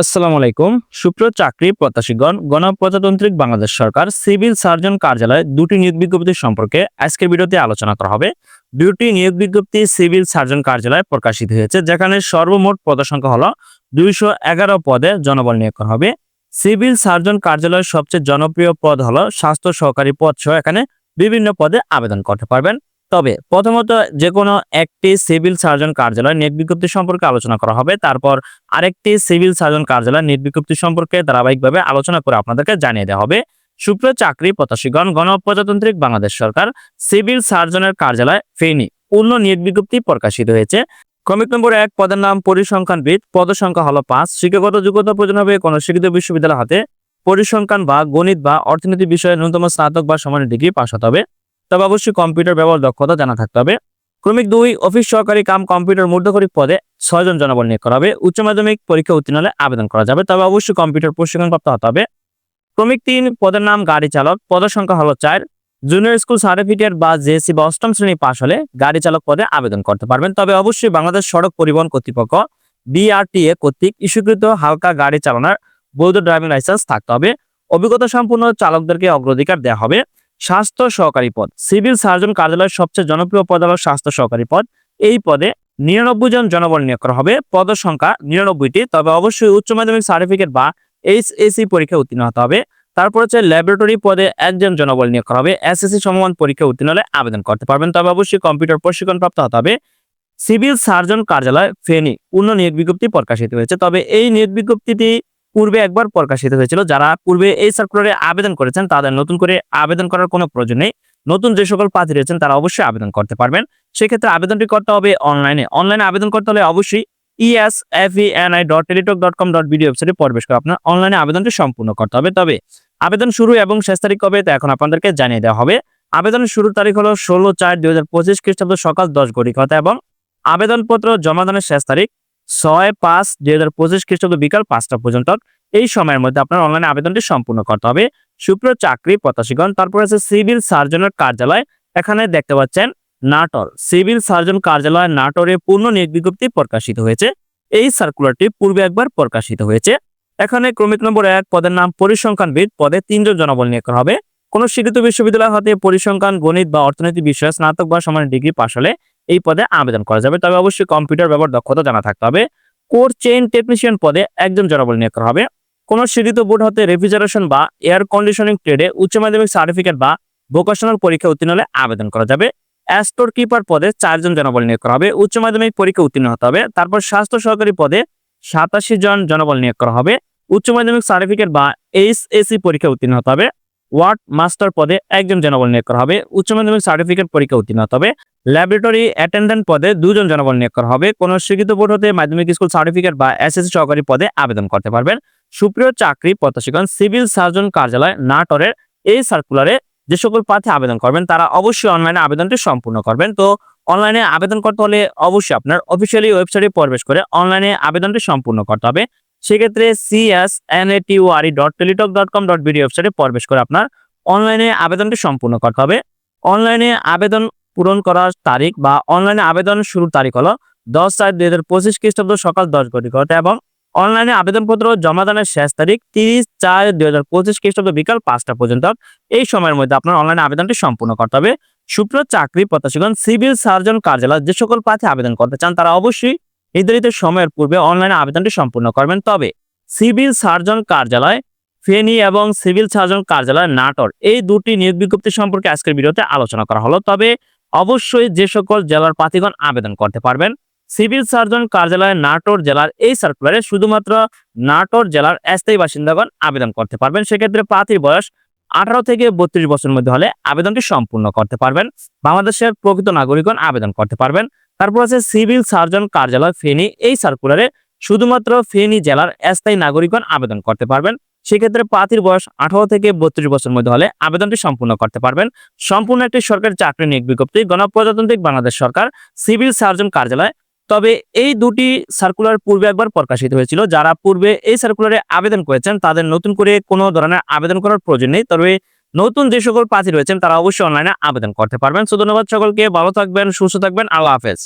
আসসালামু আলাইকুম। সুপ্রিয় চাকরি প্রত্যাশীগণ, গণপ্রজাতান্ত্রিক বাংলাদেশ সরকার সিভিল সার্জন কার্যালয়ে দুটি নিয়োগ বিজ্ঞপ্তি সম্পর্কে আজকের ভিডিওতে আলোচনা করা হবে। দুটি নিয়োগ বিজ্ঞপ্তি সিভিল সার্জন কার্যালয়ে প্রকাশিত হয়েছে, যেখানে সর্বমোট পদসংখ্যা হলো দুইশো এগারো পদে জনবল নিয়োগ করা হবে। সিভিল সার্জন কার্যালয়ের সবচেয়ে জনপ্রিয় পদ হলো স্বাস্থ্য সহকারী পদ সহ এখানে বিভিন্ন পদে আবেদন করতে পারবেন। তবে প্রথমত যে কোনো একটি সিভিল সার্জন কার্যালয় নেট বিজ্ঞপ্তি সম্পর্কে আলোচনা করা হবে। তারপর আরেকটি সিভিল সার্জন কার্যালয় নেট বিজ্ঞপ্তি সম্পর্কে ধারাবাহিকভাবে আলোচনা করে আপনাদেরকে জানিয়ে দেওয়া হবে। সুপ্রিয় চাকরি প্রত্যাশীগণ গণপ্রজাতান্ত্রিক বাংলাদেশ সরকার, সিভিল সার্জনের কার্যালয় ফেনি। পূর্ণ নিয়োগ বিজ্ঞপ্তি প্রকাশিত হয়েছে। ক্রমিক নম্বর এক, পদের নাম পরিসংখ্যানবিদ। পদ সংখ্যা হলো পাঁচ। শিক্ষাগত যোগ্যতা প্রয়োজন হবে কোনো শিক্ষিত বিশ্ববিদ্যালয় হাতে। পরিসংখ্যান বা গণিত বা অর্থনীতি বিষয়ে ন্যূনতম স্নাতক বা সমান ডিগ্রি পাশ হতে হবে। তবে অবশ্যই কম্পিউটার ব্যবহার দক্ষতা জানা থাকতে হবে। ক্রমিক দুই অফিস সহকারী কাম কম্পিউটার মধ্যকরী পদে ছয়জন জনবল নিয়োগ করা হবে। উচ্চ মাধ্যমিক পরীক্ষা উত্তীর্ণ হলে আবেদন করা যাবে। তবে অবশ্যই কম্পিউটার প্রশিক্ষণপ্রাপ্ত হতে হবে। ক্রমিক তিন, পদের নাম গাড়ি চালক। পদের সংখ্যা হলো চার। জুনিয়র স্কুল সার্টিফিকেট বা জেএসসি বা অষ্টম শ্রেণি পাশ হলে গাড়ি চালক পদে আবেদন করতে পারবেন। তবে অবশ্যই বাংলাদেশ সড়ক পরিবহন কর্তৃপক্ষ বিআরটিএ কর্তৃক ইস্যুকৃত হালকা গাড়ি চালানোর বৈধ ড্রাইভিং লাইসেন্স থাকতে হবে। অভিজ্ঞতা সম্পূর্ণ চালকদেরকে অগ্রাধিকার দেওয়া হবে। স্বাস্থ্য সহকারী পদ। সিভিল সার্জন কার্যালয়ের সবচেয়ে জনপ্রিয় পদ হল স্বাস্থ্য সহকারী পদ। এই পদে নিরানব্বই জন জনবল নিয়োগ করা হবে। পদ সংখ্যা নিরানব্বইটি, তবে অবশ্যই উচ্চ মাধ্যমিক সার্টিফিকেট বা এইচএসসি পরীক্ষা উত্তীর্ণ হতে হবে। তারপর হচ্ছে ল্যাবরেটরি পদে একজন জনবল নিয়োগ করা হবে। এসএসসি সমমান পরীক্ষা উত্তীর্ণ হলে আবেদন করতে পারবেন, তবে অবশ্যই কম্পিউটার প্রশিক্ষণ প্রাপ্ত হতে হবে। সিভিল সার্জন কার্যালয় ফেনী, পূর্ণ নিয়োগ বিজ্ঞপ্তি প্রকাশিত হয়েছে, তবে এই নিয়োগ বিজ্ঞপ্তিটি পূর্বে একবার প্রকাশিত হয়েছিল। যারা পূর্বে এই সার্কুলারে আবেদন করেছেন, তাদের নতুন করে আবেদন করার কোনো প্রয়োজন নেই। নতুন যে সকল প্রার্থী রয়েছেন, তারা অবশ্যই আবেদন করতে পারবেন। সেক্ষেত্রে আবেদনটি করতে হবে অনলাইনে অনলাইনে আবেদন করতে হলে অবশ্যই E ES F E N I dot Teletalk dot com dot BD ওয়েবসাইটে প্রবেশ করে আপনার অনলাইনে আবেদনটি সম্পূর্ণ করতে হবে। তবে আবেদন শুরু এবং শেষ তারিখ কবে, তা এখন আপনাদেরকে জানিয়ে দেওয়া হবে। আবেদনের শুরুর তারিখ হলো ষোলো চার দুই হাজার পঁচিশ খ্রিস্টাব্দ সকাল দশ ঘড়ি কথা এবং আবেদনপত্র জমাদানের শেষ তারিখ ছয় পাঁচ দুই হাজার পঁচিশ খ্রিস্টাব্দ বিকাল পাঁচটা পর্যন্ত এই সময়ের মধ্যে আপনার অনলাইনে আবেদনটি সম্পূর্ণ করতে হবে। সুপ্রিয় চাকরি প্রত্যাশীগণ, তারপর আছে সিভিল সার্জনের কার্যালয়। এখানে দেখতে পাচ্ছেন নাটোর। সিভিল সার্জন কার্যালয় নাটোরে পূর্ণ নিয়োগ বিজ্ঞপ্তি প্রকাশিত হয়েছে। এই সার্কুলারটি পূর্বে একবার প্রকাশিত হয়েছে। এখানে ক্রমিক নম্বর এক, পদের নাম পরিসংখ্যানবিদ। পদে তিনজন জনবল নিয়োগ করা হবে। কোন স্বীকৃত বিশ্ববিদ্যালয় হতে পরিসংখ্যান, গণিত বা অর্থনীতি বিষয়ে স্নাতক বা সমান ডিগ্রি পাশ হলে এই পদে আবেদন করা যাবে। তবে অবশ্যই কম্পিউটার ব্যবহার দক্ষতা জানা থাকতে হবে। কোর চেইন টেকনিশিয়ান পদে একজন জনবল নিয়োগ করা হবে। কোন স্বীকৃত বোর্ড হতে রেফ্রিজারেশন বা এয়ার কন্ডিশনিং ট্রেডে উচ্চ মাধ্যমিক সার্টিফিকেট বা ভোকেশনাল পরীক্ষা উত্তীর্ণ হলে আবেদন করা যাবে। অ্যাস্টোর কিপার পদে চারজন জনবল নিয়োগ করা হবে। উচ্চ মাধ্যমিক পরীক্ষা উত্তীর্ণ হতে হবে। তারপর স্বাস্থ্য সহকারী পদে সাতাশি জন জনবল নিয়োগ করা হবে। উচ্চ মাধ্যমিক সার্টিফিকেট বা এইচএসসি পরীক্ষা উত্তীর্ণ হতে হবে। ওয়ার্ড মাস্টার পদে একজন জনবল নিয়োগ করা হবে। উচ্চ মাধ্যমিক সার্টিফিকেট পরীক্ষা উত্তীর্ণ হবে। ল্যাবরেটরি অ্যাটেন্ডেন্ট পদে দুজন জনবল নিয়োগ করা হবে। কোনো স্বীকৃত বোর্ড হতে মাধ্যমিক স্কুল সার্টিফিকেট বা এসএসসি সহকারী পদে আবেদন করতে পারবেন। সুপ্রিয় চাকরি প্রত্যাশীগণ, সিভিল সার্জন কার্যালয়, নাটোরের এই সার্কুলারে যে সকল প্রার্থী আবেদন করবেন, তারা অবশ্যই অনলাইনে আবেদনটি সম্পূর্ণ করবেন। তো অনলাইনে আবেদন করতে হলে অবশ্যই আপনার অফিসিয়ালি ওয়েবসাইটে প্রবেশ করে অনলাইনে আবেদনটি সম্পূর্ণ করতে হবে। সেক্ষেত্রে CS dot Teletalk dot com dot BD ওয়েবসাইটে প্রবেশ করে আপনার অনলাইনে আবেদনটি সম্পূর্ণ করতে হবে। অনলাইনে আবেদন পূরণ করার তারিখ বা অনলাইনে আবেদন শুরুর তারিখ হলো দশ চার দুই হাজার পঁচিশ খ্রিস্টাব্দ সকাল দশ ঘটি করতে এবং অনলাইনে আবেদনপত্র জমাদানের শেষ তারিখ তিরিশ চার দুই হাজার পঁচিশ খ্রিস্টাব্দ বিকাল পাঁচটা পর্যন্ত। এই সময়ের মধ্যে আপনার অনলাইনে আবেদনটি সম্পূর্ণ করতে হবে। সুপ্রিয় চাকরি প্রত্যাশীগণ, সিভিল সার্জন কার্যালয় যে সকল প্রার্থী আবেদন করতে চান তারা অবশ্যই নির্ধারিত সময়ের পূর্বে অনলাইনে আবেদনটি সম্পূর্ণ করবেন। তবে সিভিল সার্জন কার্যালয়, ফেনী এবং সিভিল সার্জন কার্যালয় নাটোর এই দুটি নিয়োগ বিজ্ঞপ্তি সম্পর্কে আজকের ভিডিওতে আলোচনা করা হলো। তবে অবশ্যই যে সকল জেলার প্রার্থীগণ আবেদন করতে পারবেন। সিভিল সার্জন কার্যালয় নাটোর জেলার এই সার্কুলারে শুধুমাত্র নাটোর জেলার স্থায়ী বাসিন্দাগণ আবেদন করতে পারবেন। সেক্ষেত্রে প্রার্থীর বয়স আঠারো থেকে বত্রিশ বছরের মধ্যে হলে আবেদনটি সম্পূর্ণ করতে পারবেন। বাংলাদেশের প্রকৃত নাগরিকগণ আবেদন করতে পারবেন। তারপর আছে সিভিল সার্জন কার্যালয় ফেনী। এই সার্কুলারে শুধুমাত্র ফেনী জেলার স্থায়ী নাগরিকগণ আবেদন করতে পারবেন। সেক্ষেত্রে প্রার্থীর বয়স আঠারো থেকে বত্রিশ বছর মধ্যে হলে আবেদনটি সম্পূর্ণ করতে পারবেন। সম্পূর্ণ একটি সরকারি চাকরি নিয়োগ বিজ্ঞপ্তি গণপ্রজাতান্ত্রিক বাংলাদেশ সরকার, সিভিল সার্জন কার্যালয়। তবে এই দুটি সার্কুলার পূর্বে একবার প্রকাশিত হয়েছিল। যারা পূর্বে এই সার্কুলারে আবেদন করেছেন, তাদের নতুন করে কোনো ধরনের আবেদন করার প্রয়োজন নেই। তবে নতুন যে সকল প্রার্থী রয়েছেন, তারা অবশ্যই অনলাইনে আবেদন করতে পারবেন। সো ধন্যবাদ সকলকে, ভালো থাকবেন, সুস্থ থাকবেন, আল্লাহ হাফেজ।